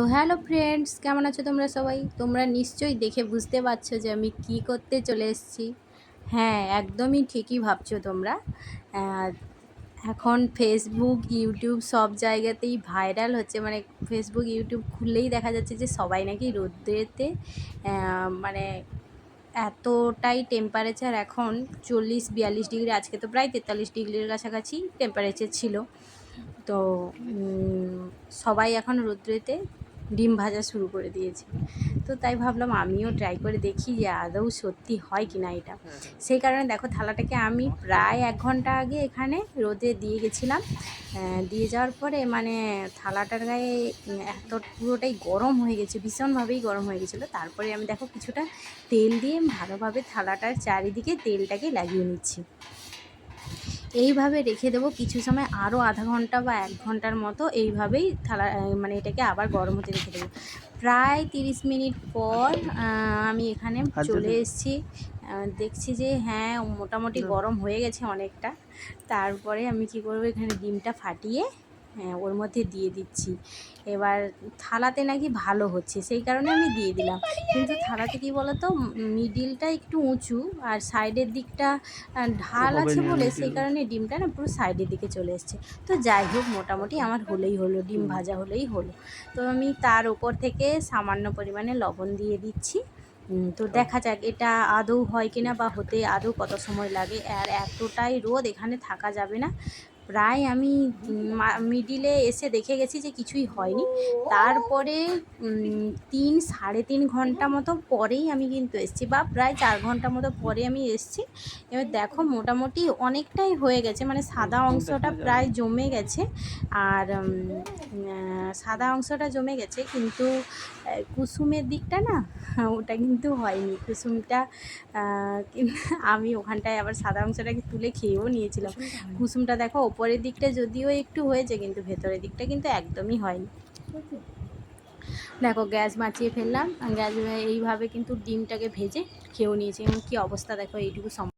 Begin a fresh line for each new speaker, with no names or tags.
তো hello friends, কেমন আছো তোমরা সবাই? তোমরা নিশ্চয়ই দেখে বুঝতে পারছ যে আমি কি করতে চলে এসেছি। হ্যাঁ একদমই ঠিকই ভাবছ তোমরা। এখন ফেসবুক ইউটিউব সব জায়গাতেই ভাইরাল হচ্ছে। মানে ফেসবুক ইউটিউব খুললেই দেখা যাচ্ছে যে সবাই নাকি রোদ্রেতে মানে এতটাই টেম্পারেচার এখন চল্লিশ বিয়াল্লিশ ডিগ্রি, আজকে তো প্রায় তেতাল্লিশ ডিগ্রির কাছাকাছি টেম্পারেচার ছিল। তো সবাই এখন রৌদ্রেতে ডিম ভাজা শুরু করে দিয়েছে। তো তাই ভাবলাম আমিও ট্রাই করে দেখি যে আদৌ সত্যি হয় কি না এটা। সেই কারণে দেখো থালাটাকে আমি প্রায় এক ঘণ্টা আগে এখানে রোদে দিয়ে গেছিলাম। দিয়ে যাওয়ার পরে মানে থালাটার গায়ে এত পুরোটাই গরম হয়ে গেছে, ভীষণভাবেই গরম হয়ে গেছিল। তারপরে আমি দেখো কিছুটা তেল দিয়ে ভালোভাবে থালাটার চারিদিকে তেলটাকে লাগিয়ে নিচ্ছি। এইভাবে রেখে দেবো। কিছু সময় আরও আধা ঘণ্টা বা এক ঘণ্টার মতো এইভাবেই থালা মানে এটাকে আবার গরম হতে রেখে দেবো। প্রায় তিরিশ মিনিট পর আমি এখানে চলে এসেছি। দেখছি যে হ্যাঁ মোটামুটি গরম হয়ে গেছে অনেকটা। তারপরে আমি কি করব এখানে ডিমটা ফাটিয়ে হ্যাঁ ওর মধ্যে দিয়ে দিচ্ছি। এবার থালাতে নাকি ভালো হচ্ছে সেই কারণে আমি দিয়ে দিলাম। কিন্তু থালাতে কি বলতো মিডিলটা একটু উঁচু আর সাইডের দিকটা ঢাল আছে বলে সেই কারণে ডিমটা না পুরো সাইডের দিকে চলে এসছে। তো যাই হোক মোটামুটি আমার হলেই হলো ডিম ভাজা হলেই হলো। তো আমি তার উপর থেকে সামান্য পরিমাণে লবণ দিয়ে দিচ্ছি। তো দেখা যাক এটা আদৌ হয় কিনা বা হতে আদৌ কত সময় লাগে। আর এতটাই রোদ এখানে থাকা যাবে না। প্রায় আমি মিডিলে এসে দেখে গেছি যে কিছুই হয়নি। তারপরে তিন সাড়ে তিন ঘণ্টা মতো পরেই আমি কিন্তু এসেছি বা প্রায় চার ঘণ্টা মতো পরে আমি এসেছি। এবার দেখো মোটামুটি অনেকটাই হয়ে গেছে মানে সাদা অংশটা প্রায় জমে গেছে আর সাদা অংশটা জমে গেছে কিন্তু কুসুমের দিকটা না ওটা কিন্তু হয়নি। কুসুমটা আমি ওখানটায় আবার সাদা অংশটাকে তুলে খেয়েও নিয়েছিলাম। কুসুমটা দেখো ওপরের দিকটা যদিও একটু হয়েছে, কিন্তু ভেতরের দিকটা কিন্তু একদমই হয়নি। দেখো, গ্যাস বাঁচিয়ে ফেললাম। গ্যাস, এইভাবে কিন্তু ডিমটাকে ভেজে খেয়েও নিয়েছে। এবং কি অবস্থা দেখো, এইটুকু